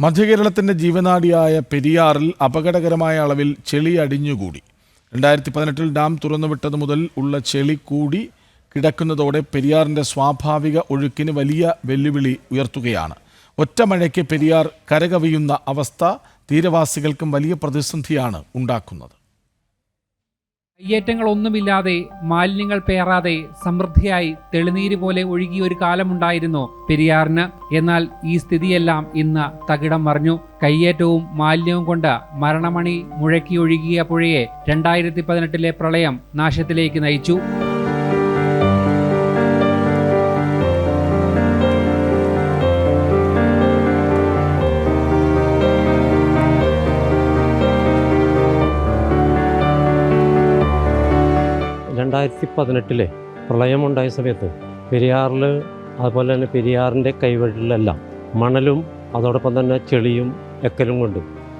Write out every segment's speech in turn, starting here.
മധ്യകേരളത്തിന്റെ ജീവനാടിയായ പെരിയാറിൽ അപകടകരമായ അളവിൽ ചെളി അടിഞ്ഞുകൂടി. രണ്ടായിരത്തി പതിനെട്ടിൽ ഡാം തുറന്നുവിട്ടത് മുതൽ ഉള്ള ചെളി കൂടി കിടക്കുന്നതോടെ പെരിയാറിന്റെ സ്വാഭാവിക ഒഴുക്കിന് വലിയ വെല്ലുവിളി ഉയർത്തുകയാണ്. ഒറ്റ മഴയ്ക്ക് പെരിയാർ കരകവിയുന്ന അവസ്ഥ തീരവാസികൾക്കും വലിയ പ്രതിസന്ധിയാണ് ഉണ്ടാക്കുന്നത്. കയ്യേറ്റങ്ങളൊന്നുമില്ലാതെ മാലിന്യങ്ങൾ പേറാതെ സമൃദ്ധിയായി തെളിനീര് പോലെ ഒഴുകിയ ഒരു കാലമുണ്ടായിരുന്നു പെരിയാറിന്. എന്നാൽ ഈ സ്ഥിതിയെല്ലാം ഇന്ന് തകിടം മറിഞ്ഞു. കയ്യേറ്റവും മാലിന്യവും കൊണ്ട് മരണമണി മുഴക്കി ഒഴുകിയ പുഴയെ രണ്ടായിരത്തി പതിനെട്ടിലെ പ്രളയം നാശത്തിലേക്ക് നയിച്ചു. രണ്ടായിരത്തി പതിനെട്ടിലെ പ്രളയമുണ്ടായ സമയത്ത് പെരിയാറിൽ അതുപോലെ തന്നെ പെരിയാറിന്റെ കൈവഴികളിലെല്ലാം മണലും അതോടൊപ്പം തന്നെ ചെളിയും എക്കലും കൊണ്ട്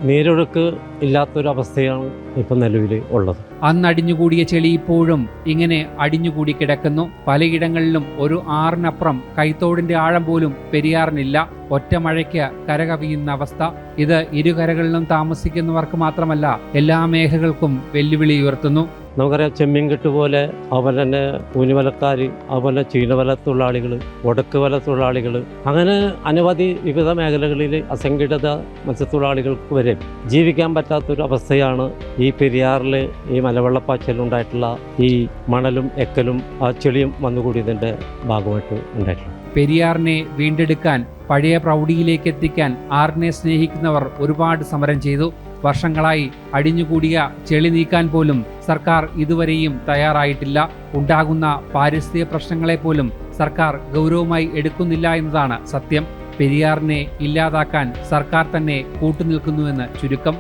നീരൊഴുക്ക് ഇല്ലാത്തൊരവസ്ഥയാണ് ഇപ്പം നിലവിൽ ഉള്ളത്. അന്ന് അടിഞ്ഞുകൂടിയ ചെളി ഇപ്പോഴും ഇങ്ങനെ അടിഞ്ഞുകൂടി കിടക്കുന്നു. പലയിടങ്ങളിലും ഒരു ആറിനപ്പുറം കൈത്തോടിന്റെ ആഴം പോലും പെരിയാറിനില്ല. ഒറ്റ മഴയ്ക്ക് കരകവിയുന്ന അവസ്ഥ. ഇത് ഇരുകരകളിലും താമസിക്കുന്നവർക്ക് മാത്രമല്ല എല്ലാ മേഖലകൾക്കും വെല്ലുവിളി ഉയർത്തുന്നു. നമുക്കറിയാം ചെമ്മീൻകെട്ട് പോലെ അതുപോലെ തന്നെ ഊനിവലക്കാർ അതുപോലെ ചീനവല തൊഴിലാളികൾ ഒടക്ക് വല തൊഴിലാളികൾ. അങ്ങനെ അനവധി വിവിധ മേഖലകളിൽ അസംഘടിത മത്സ്യത്തൊഴിലാളികൾക്ക് വരെ ജീവിക്കാൻ പറ്റാത്തൊരു അവസ്ഥയാണ് ഈ പെരിയാറിൽ ഈ മലവെള്ളപ്പാച്ചിലുണ്ടായിട്ടുള്ള ഈ മണലും എക്കലും ആ ചെളിയും വന്നുകൂടിയതിന്റെ ഭാഗമായിട്ട് ഉണ്ടായിട്ടുള്ളത്. പെരിയാറിനെ വീണ്ടെടുക്കാൻ പഴയ പ്രൗഢിയിലേക്ക് എത്തിക്കാൻ ആറിനെ സ്നേഹിക്കുന്നവർ ഒരുപാട് സമരം ചെയ്തു. വർഷങ്ങളായി അടിഞ്ഞുകൂടിയ ചെളി നീക്കാൻ പോലും സർക്കാർ ഇതുവരെയും തയ്യാറായിട്ടില്ല. ഉണ്ടാകുന്ന പാരിസ്ഥിതിക പ്രശ്നങ്ങളെ പോലും സർക്കാർ ഗൗരവമായി എടുക്കുന്നില്ല എന്നതാണ് സത്യം. പെരിയാറിനെ ഇല്ലാതാക്കാൻ സർക്കാർ തന്നെ കൂട്ടുനിൽക്കുന്നുവെന്ന് ചുരുക്കം.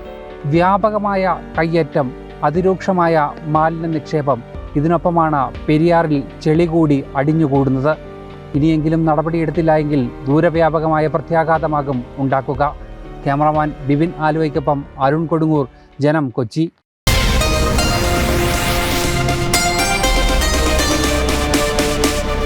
വ്യാപകമായ കയ്യേറ്റം അതിരൂക്ഷമായ മാലിന്യ നിക്ഷേപം ഇതിനൊപ്പമാണ് പെരിയാറിൽ ചെളി കൂടി അടിഞ്ഞുകൂടുന്നത്. ഇനിയെങ്കിലും നടപടിയെടുത്തില്ല എങ്കിൽ ദൂരവ്യാപകമായ പ്രത്യാഘാതമാകും ഉണ്ടാക്കുക. ക്യാമറമാൻ ബിപിൻ ആലുവയ്ക്കൊപ്പം അരുൺ കൊടുങ്ങൂർ. ജനം കൊച്ചി.